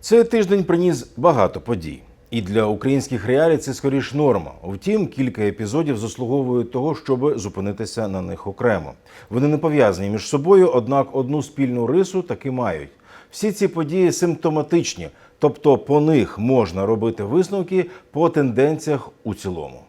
Цей тиждень приніс багато подій. І для українських реалій це скоріш норма. Втім, кілька епізодів заслуговують того, щоб зупинитися на них окремо. Вони не пов'язані між собою, однак одну спільну рису таки мають. Всі ці події симптоматичні, тобто по них можна робити висновки по тенденціях у цілому.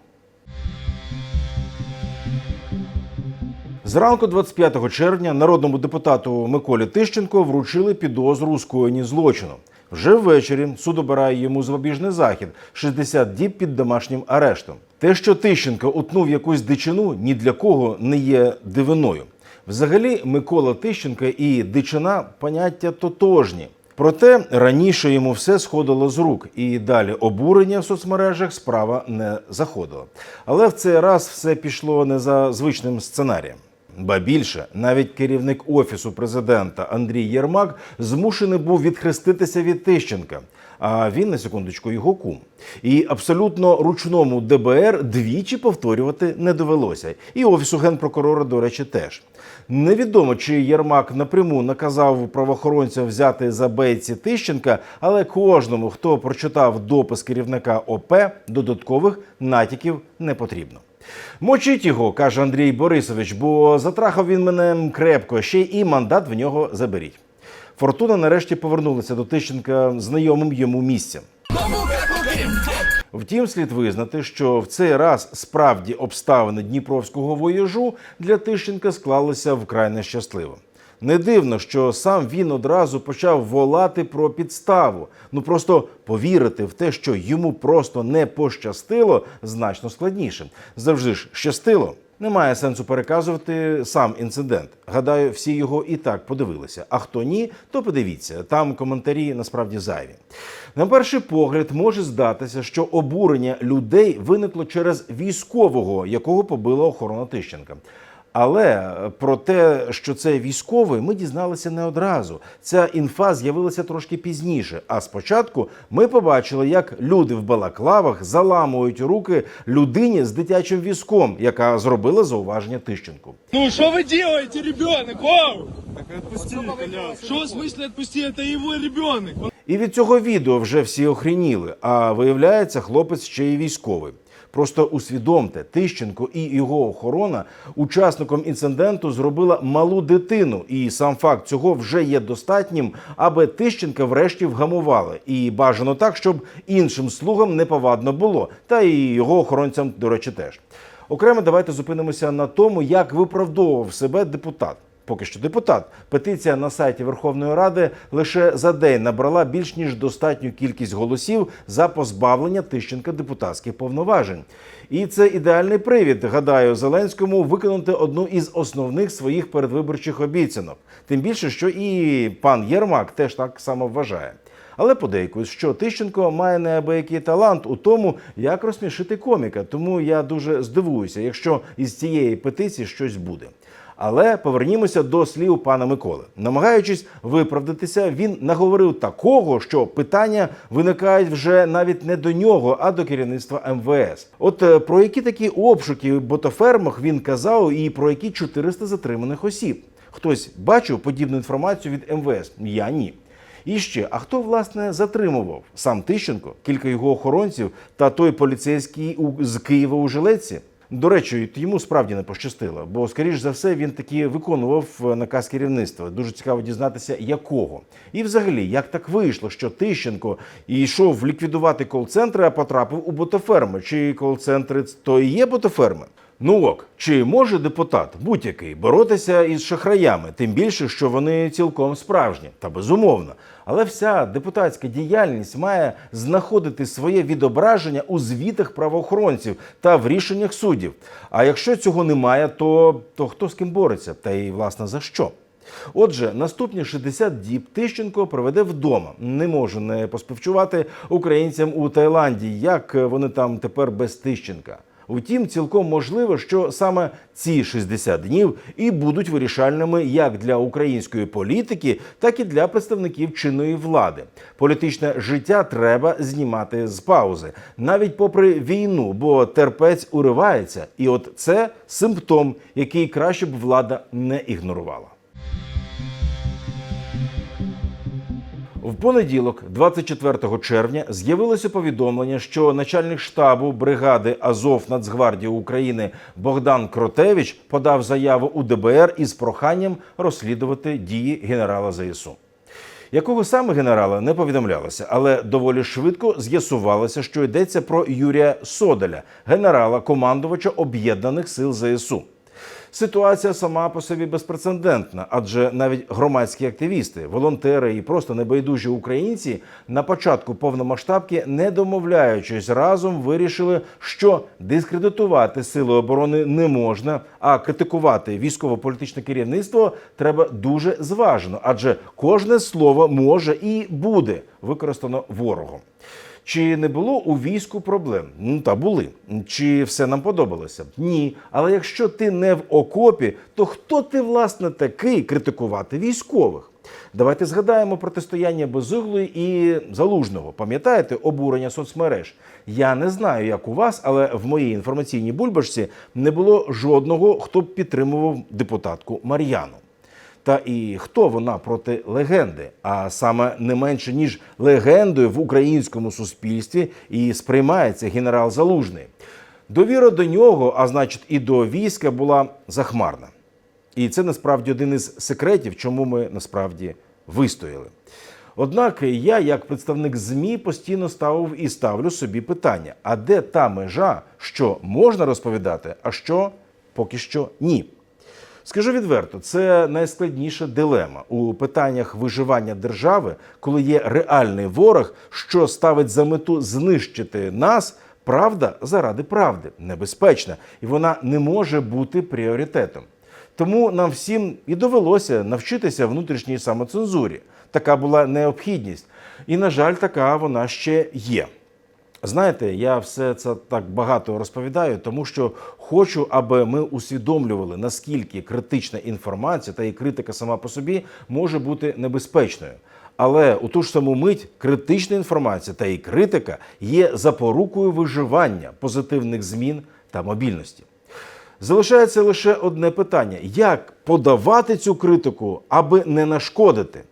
Зранку 25 червня народному депутату Миколі Тищенко вручили підозру у скоєнні злочину. Вже ввечері суд обирає йому запобіжний захід 60 діб під домашнім арештом. Те, що Тищенко утнув якусь дичину, ні для кого не є дивиною. Взагалі, Микола Тищенко і дичина поняття тотожні. Проте раніше йому все сходило з рук, і далі обурення в соцмережах справа не заходила. Але в цей раз все пішло не за звичним сценарієм. Ба більше, навіть керівник офісу президента Андрій Єрмак змушений був відхреститися від Тищенка. А він на секундочку його кум. І абсолютно ручному ДБР двічі повторювати не довелося. І офісу генпрокурора, до речі, теж. Невідомо, чи Єрмак напряму наказав правоохоронцям взяти за бейці Тищенка, але кожному, хто прочитав допис керівника ОП, додаткових натяків не потрібно. Мочіть його, каже Андрій Борисович, бо затрахав він мене крепко, ще й мандат в нього заберіть. Фортуна нарешті повернулася до Тищенка знайомим йому місцем. Втім, слід визнати, що в цей раз справді обставини дніпровського воєжу для Тищенка склалися вкрай нещасливо. Не дивно, що сам він одразу почав волати про підставу. Ну просто повірити в те, що йому просто не пощастило, значно складніше. Завжди ж щастило. Немає сенсу переказувати сам інцидент. Гадаю, всі його і так подивилися. А хто ні, то подивіться. Там коментарі насправді зайві. На перший погляд може здатися, що обурення людей виникло через військового, якого побила охорона Тищенка. Але про те, що це військовий, ми дізналися не одразу. Ця інфа з'явилася трошки пізніше. А спочатку ми побачили, як люди в балаклавах заламують руки людині з дитячим візком, яка зробила зауваження Тищенку. Ну что вы делаете, ребенок? Вау! Так отпусти, Что в смысле отпусти? Это его ребенок. І від цього відео вже всі охреніли. А виявляється, хлопець ще й військовий. Просто усвідомте, Тищенко і його охорона учасником інциденту зробила малу дитину, і сам факт цього вже є достатнім, аби Тищенка врешті вгамували. І бажано так, щоб іншим слугам неповадно було, та і його охоронцям, до речі, теж. Окремо, давайте зупинимося на тому, як виправдовував себе депутат. Поки що депутат. Петиція на сайті Верховної Ради лише за день набрала більш ніж достатню кількість голосів за позбавлення Тищенка депутатських повноважень. І це ідеальний привід, гадаю, Зеленському виконати одну із основних своїх передвиборчих обіцянок. Тим більше, що і пан Єрмак теж так само вважає. Але подейкують, що Тищенко має неабиякий талант у тому, як розсмішити коміка. Тому я дуже здивуюся, якщо із цієї петиції щось буде. Але повернімося до слів пана Миколи. Намагаючись виправдатися, він наговорив такого, що питання виникають вже навіть не до нього, а до керівництва МВС. От е, про які такі обшуки в ботофермах він казав, і про які 400 затриманих осіб. Хтось бачив подібну інформацію від МВС? Я ні. І ще, а хто власне затримував сам Тищенко, кілька його охоронців та той поліцейський з Києва у Жилетці? До речі, йому справді не пощастило, бо, скоріш за все, він таки виконував е, наказ керівництва. Дуже цікаво дізнатися, якого. І взагалі, як так вийшло, що Тищенко йшов ліквідувати кол-центри, а потрапив у ботоферми? Чи кол-центри то і є ботоферми? Ну ок, чи може депутат будь-який боротися із шахраями, тим більше, що вони цілком справжні, та безумовно. Але вся депутатська діяльність має знаходити своє відображення у звітах правоохоронців та в рішеннях суддів. А якщо цього немає, то, то хто з ким бореться? Та й власне за що? Отже, наступні 60 діб Тищенко проведе вдома. Не можу не поспівчувати українцям у Таїланді, як вони там тепер без Тищенка. Втім, цілком можливо, що саме ці 60 днів і будуть вирішальними як для української політики, так і для представників чинної влади. Політичне життя треба знімати з паузи, навіть попри війну, бо терпець уривається, і от це симптом, який краще б влада не ігнорувала. В понеділок, 24 червня, з'явилося повідомлення, що начальник штабу бригади Азов Нацгвардії України Богдан Кротевич подав заяву у ДБР із проханням розслідувати дії генерала ЗСУ. Якого саме генерала не повідомлялося, але доволі швидко з'ясувалося, що йдеться про Юрія Содаля, генерала командувача об'єднаних сил ЗСУ. Ситуація сама по собі безпрецедентна, адже навіть громадські активісти, волонтери і просто небайдужі українці на початку повномасштабки, не домовляючись разом, вирішили, що дискредитувати сили оборони не можна, а критикувати військово-політичне керівництво треба дуже зважено, адже кожне слово може і буде використано ворогом. Чи не було у війську проблем? Ну та були. Чи все нам подобалося? Ні. Але якщо ти не в окопі, то хто ти власне такий критикувати військових? Давайте згадаємо протистояння Безуглої і Залужного. Пам'ятаєте обурення соцмереж? Я не знаю, як у вас, але в моїй інформаційній бульбашці не було жодного, хто б підтримував депутатку Мар'яну. Та і хто вона проти легенди, а саме не менше ніж легендою в українському суспільстві і сприймається генерал Залужний. Довіра до нього, а значить, і до війська, була захмарна. І це насправді один із секретів, чому ми насправді вистояли. Однак я, як представник ЗМІ, постійно ставив і ставлю собі питання: а де та межа, що можна розповідати, а що поки що ні. Скажу відверто, це найскладніша дилема у питаннях виживання держави, коли є реальний ворог, що ставить за мету знищити нас. Правда заради правди небезпечна, і вона не може бути пріоритетом. Тому нам всім і довелося навчитися внутрішній самоцензурі. Така була необхідність, і на жаль, така вона ще є. Знаєте, я все це так багато розповідаю, тому що хочу, аби ми усвідомлювали, наскільки критична інформація та і критика сама по собі може бути небезпечною. Але у ту ж саму мить критична інформація та і критика є запорукою виживання позитивних змін та мобільності. Залишається лише одне питання: як подавати цю критику, аби не нашкодити?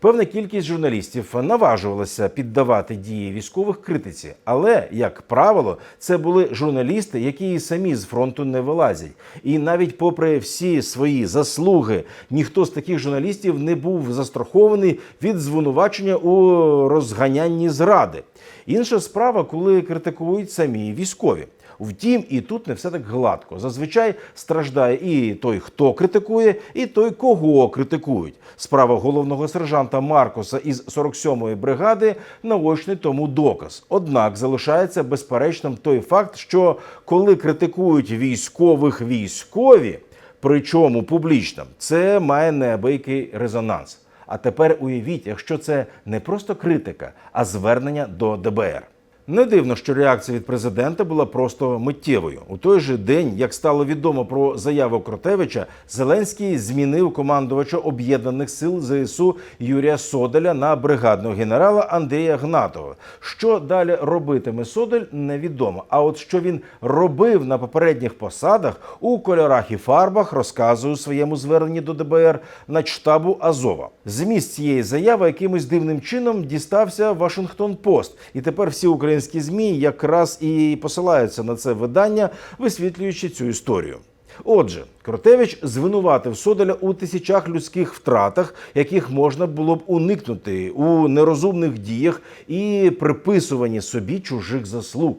Певна кількість журналістів наважувалася піддавати дії військових критиці, але, як правило, це були журналісти, які і самі з фронту не вилазять. І навіть попри всі свої заслуги, ніхто з таких журналістів не був застрахований від звинувачення у розганянні зради. Інша справа, коли критикують самі військові. Втім, і тут не все так гладко. Зазвичай страждає і той, хто критикує, і той, кого критикують. Справа головного сержанта Маркоса із 47-ї бригади наочний тому доказ. Однак залишається безперечним той факт, що коли критикують військових військові, причому публічно, це має неабиякий резонанс. А тепер уявіть, якщо це не просто критика, а звернення до ДБР. Не дивно, що реакція від президента була просто миттєвою. У той же день, як стало відомо про заяву Кротевича, Зеленський змінив командувача об'єднаних сил ЗСУ Юрія Содаля на бригадного генерала Андрія Гнатова. Що далі робитиме Содаль, невідомо. А от що він робив на попередніх посадах у кольорах і фарбах, розказує у своєму зверненні до ДБР на штабу Азова. Зміст цієї заяви якимось дивним чином дістався Вашингтон Пост, і тепер всі українські змі якраз і посилаються на це видання, висвітлюючи цю історію. Отже, Кротевич звинуватив Соделя у тисячах людських втратах, яких можна було б уникнути у нерозумних діях і приписуванні собі чужих заслуг.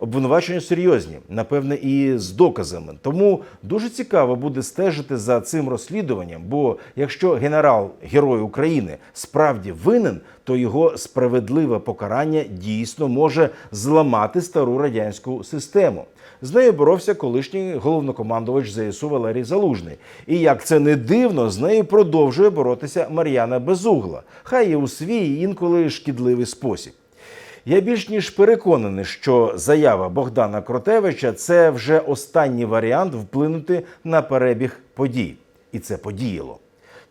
Обвинувачення серйозні, напевне, і з доказами. Тому дуже цікаво буде стежити за цим розслідуванням. Бо якщо генерал, герой України, справді винен, то його справедливе покарання дійсно може зламати стару радянську систему. З нею боровся колишній головнокомандувач ЗСУ Валерій Залужний. І як це не дивно, з нею продовжує боротися Мар'яна Безугла, хай і у свій інколи шкідливий спосіб. Я більш ніж переконаний, що заява Богдана Кротевича це вже останній варіант вплинути на перебіг подій, і це подіяло.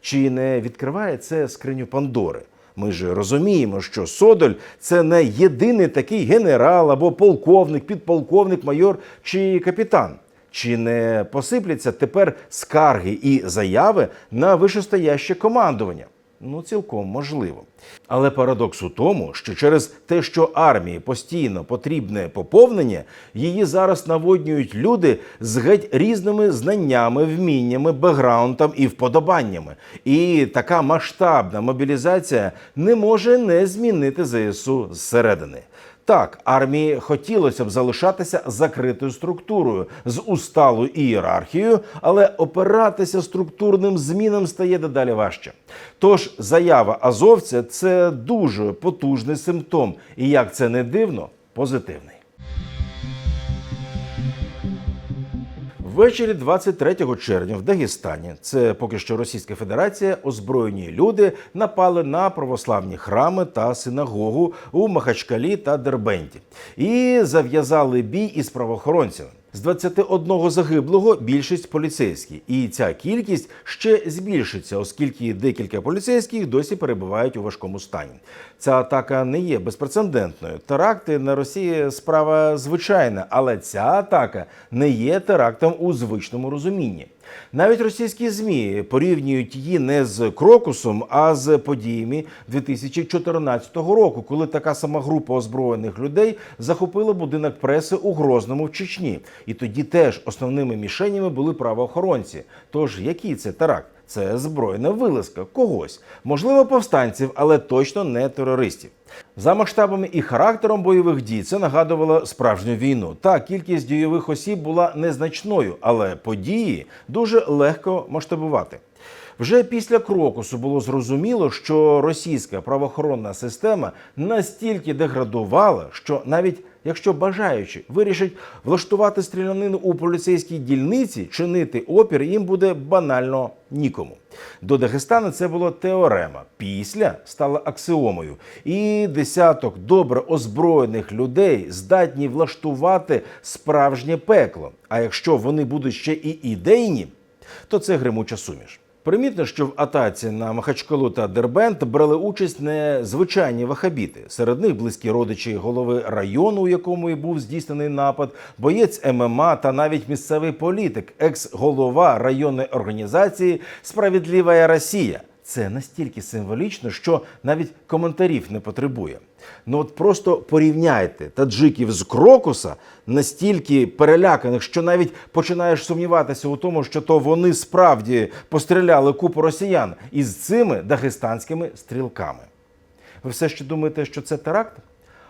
Чи не відкриває це скриню Пандори? Ми ж розуміємо, що Содоль це не єдиний такий генерал або полковник, підполковник, майор чи капітан. Чи не посипляться тепер скарги і заяви на вищестояще командування? Ну, цілком можливо. Але парадокс у тому, що через те, що армії постійно потрібне поповнення, її зараз наводнюють люди з геть різними знаннями, вміннями, бекграундом і вподобаннями. І така масштабна мобілізація не може не змінити ЗСУ зсередини. Так, армії хотілося б залишатися закритою структурою з усталою ієрархією, але опиратися структурним змінам стає дедалі важче. Тож заява азовця це дуже потужний симптом, і як це не дивно, позитивний. Ввечері 23 червня в Дагестані, це поки що Російська Федерація, озброєні люди напали на православні храми та синагогу у Махачкалі та Дербенті і зав'язали бій із правоохоронцями. З 21 загиблого більшість поліцейські, і ця кількість ще збільшиться, оскільки декілька поліцейських досі перебувають у важкому стані. Ця атака не є безпрецедентною. Теракти на Росії справа звичайна, але ця атака не є терактом у звичному розумінні. Навіть російські змі порівнюють її не з крокусом, а з подіями 2014 року, коли така сама група озброєних людей захопила будинок преси у Грозному в Чечні. І тоді теж основними мішенями були правоохоронці. Тож який це теракт? Це збройна вилазка когось, можливо, повстанців, але точно не терористів. За масштабами і характером бойових дій це нагадувало справжню війну. Та кількість дійових осіб була незначною, але події дуже легко масштабувати. Вже після крокусу було зрозуміло, що російська правоохоронна система настільки деградувала, що навіть якщо бажаючи вирішать влаштувати стрілянину у поліцейській дільниці, чинити опір їм буде банально нікому. До Дагестана це було теорема. Після стала аксіомою. І десяток добре озброєних людей здатні влаштувати справжнє пекло. А якщо вони будуть ще і ідейні, то це гримуча суміш. Примітно, що в атаці на Махачкалу та Дербент брали участь не звичайні вахабіти. Серед них близькі родичі голови району, у якому і був здійснений напад, боєць ММА та навіть місцевий політик, екс-голова районної організації Справедлива Росія. Це настільки символічно, що навіть коментарів не потребує. Ну от просто порівняйте таджиків з крокуса настільки переляканих, що навіть починаєш сумніватися у тому, що то вони справді постріляли купу росіян із цими дагестанськими стрілками. Ви все ще думаєте, що це теракт?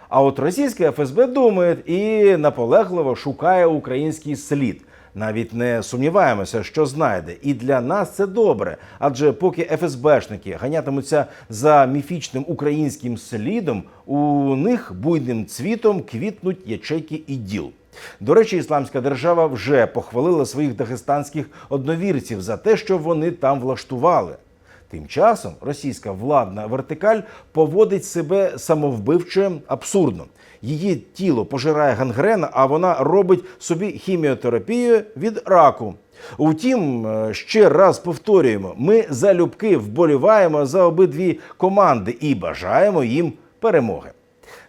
А от російське ФСБ думає і наполегливо шукає український слід. Навіть не сумніваємося, що знайде. І для нас це добре. Адже поки ФСБшники ганятимуться за міфічним українським слідом, у них буйним цвітом квітнуть ячейки і діл. До речі, ісламська держава вже похвалила своїх дагестанських одновірців за те, що вони там влаштували. Тим часом російська владна вертикаль поводить себе самовбивче абсурдно. Її тіло пожирає гангрена, а вона робить собі хіміотерапію від раку. Втім, е, ще раз повторюємо: ми залюбки вболіваємо за обидві команди і бажаємо їм перемоги.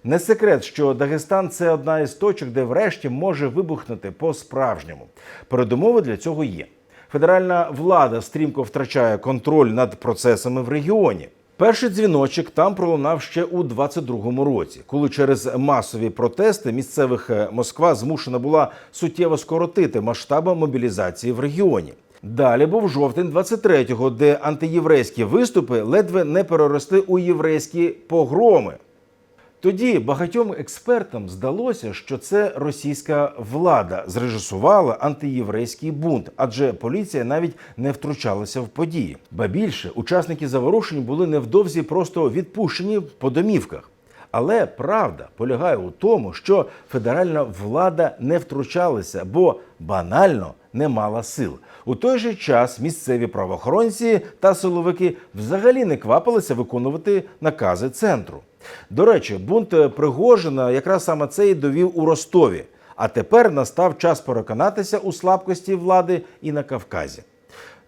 Не секрет, що Дагестан це одна із точок, де врешті може вибухнути по-справжньому. Передумови для цього є. Федеральна влада стрімко втрачає контроль над процесами в регіоні. Перший дзвіночок там пролунав ще у 22-му році, коли через масові протести місцевих е, Москва змушена була суттєво скоротити масштаби мобілізації в регіоні. Далі був жовтень 23-го, де антиєврейські виступи ледве не переросли у єврейські погроми. Тоді багатьом експертам здалося, що це російська влада зрежисувала антиєврейський бунт, адже поліція навіть не втручалася в події. Ба більше учасники заворушень були невдовзі просто відпущені по домівках. Але правда полягає у тому, що федеральна влада не втручалася, бо банально не мала сил. У той же час місцеві правоохоронці та силовики взагалі не квапилися виконувати накази центру. До речі, бунт Пригожина якраз саме це і довів у Ростові. А тепер настав час переконатися у слабкості влади і на Кавказі.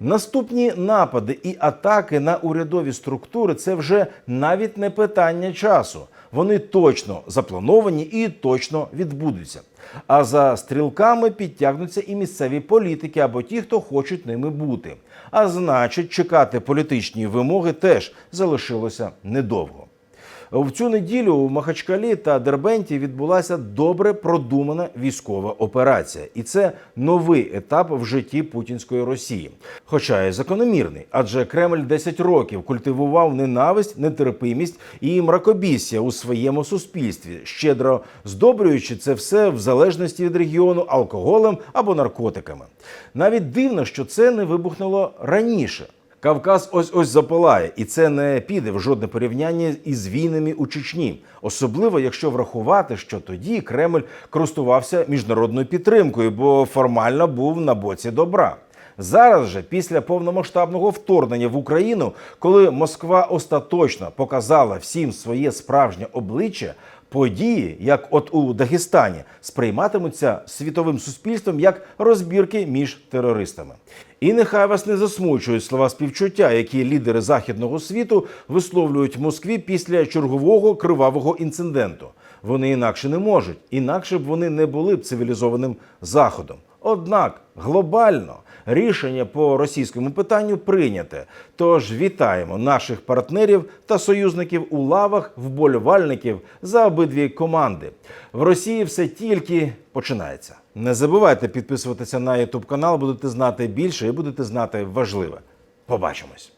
Наступні напади і атаки на урядові структури це вже навіть не питання часу. Вони точно заплановані і точно відбудуться. А за стрілками підтягнуться і місцеві політики або ті, хто хочуть ними бути. А значить, чекати політичні вимоги теж залишилося недовго. В цю неділю у Махачкалі та Дербенті відбулася добре продумана військова операція, і це новий етап в житті путінської Росії. Хоча і закономірний, адже Кремль 10 років культивував ненависть, нетерпимість і мракобісся у своєму суспільстві, щедро здобрюючи це все в залежності від регіону алкоголем або наркотиками. Навіть дивно, що це не вибухнуло раніше. Кавказ ось ось запалає, і це не піде в жодне порівняння із війнами у Чечні, особливо якщо врахувати, що тоді Кремль користувався міжнародною підтримкою, бо формально був на боці добра. Зараз же, після повномасштабного вторгнення в Україну, коли Москва остаточно показала всім своє справжнє обличчя, події, як от у Дагестані, сприйматимуться світовим суспільством як розбірки між терористами. І нехай вас не засмучують слова співчуття, які лідери західного світу висловлюють Москві після чергового кривавого інциденту. Вони інакше не можуть, інакше б вони не були б цивілізованим заходом. Однак глобально рішення по російському питанню прийняте. Тож вітаємо наших партнерів та союзників у лавах вболівальників за обидві команди. В Росії все тільки починається. Не забувайте підписуватися на YouTube канал, будете знати більше і будете знати важливе. Побачимось.